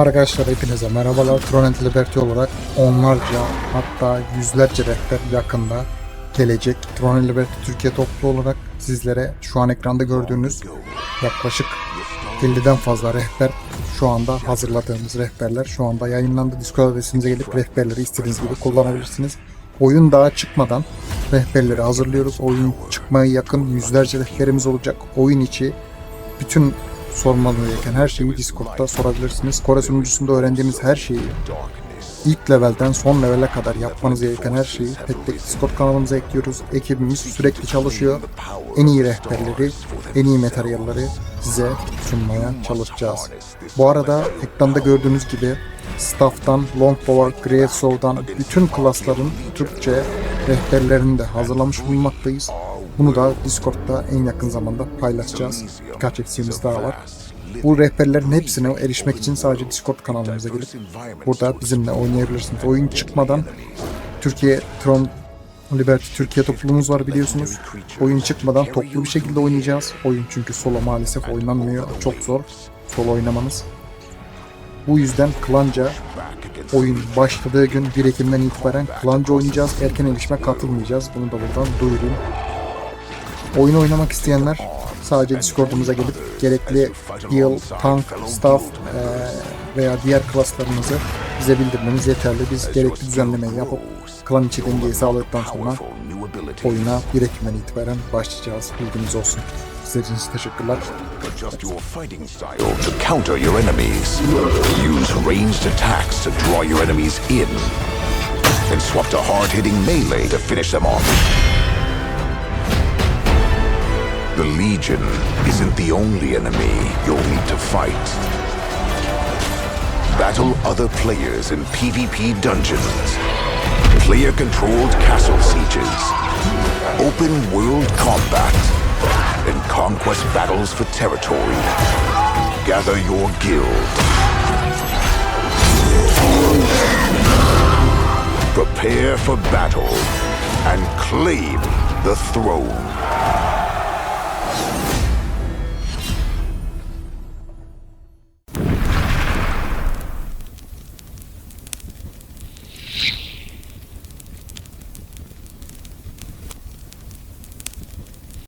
Arkadaşlar hepinize merhabalar. Tronet Liberty olarak onlarca hatta yüzlerce rehber yakında gelecek. Tronet Liberty Türkiye toplu olarak sizlere şu an ekranda gördüğünüz yaklaşık 50'den fazla rehber şu anda hazırladığımız rehberler şu anda yayınlandı. Discord adresinize gelip rehberleri istediğiniz gibi kullanabilirsiniz. Oyun daha çıkmadan rehberleri hazırlıyoruz. Oyun çıkmaya yakın yüzlerce rehberimiz olacak. Oyun içi bütün sormalı gereken her şeyi Discord'da sorabilirsiniz. Kore sunucusunda öğrendiğiniz her şeyi ilk levelden son levele kadar yapmanız gereken her şeyi tek tek Discord kanalımıza ekliyoruz. Ekibimiz sürekli çalışıyor. En iyi rehberleri, en iyi materyalleri size sunmaya çalışacağız. Bu arada ekranda gördüğünüz gibi Staff'tan, Longbow, Greatsword'dan bütün klasların Türkçe rehberlerini de hazırlamış bulunmaktayız. Bunu da Discord'da en yakın zamanda paylaşacağız. Birkaç eksiğimiz daha var. Bu rehberlerin hepsine erişmek için sadece Discord kanalımıza gelip burada bizimle oynayabilirsiniz. Oyun çıkmadan Türkiye Tron Liberty Türkiye topluluğumuz var biliyorsunuz. Oyun çıkmadan toplu bir şekilde oynayacağız. Oyun çünkü solo maalesef oynanmıyor. Çok zor solo oynamanız. Bu yüzden klanca oyun başladığı gün 1 Ekim'den itibaren klanca oynayacağız. Erken erişime katılmayacağız. Bunu da buradan duyurayım. Oyun oynamak isteyenler sadece Discord'umuza gelip gerekli heal, tank, staff eee, veya diğer klaslarınızı bize bildirmeniz yeterli. Biz gerekli düzenlemeyi yapıp klan içi dengeyi sağladıktan sonra oyuna 1 Ekim'den itibaren başlayacağız. Bilginiz olsun. İzlediğiniz için teşekkürler. Adjust your fighting hard-hitting melee to finish them off. Legion isn't the only enemy you'll need to fight. Battle other players in PvP dungeons. Player-controlled castle sieges. Open world combat. And conquest battles for territory. Gather your guild. Prepare for battle and claim the throne.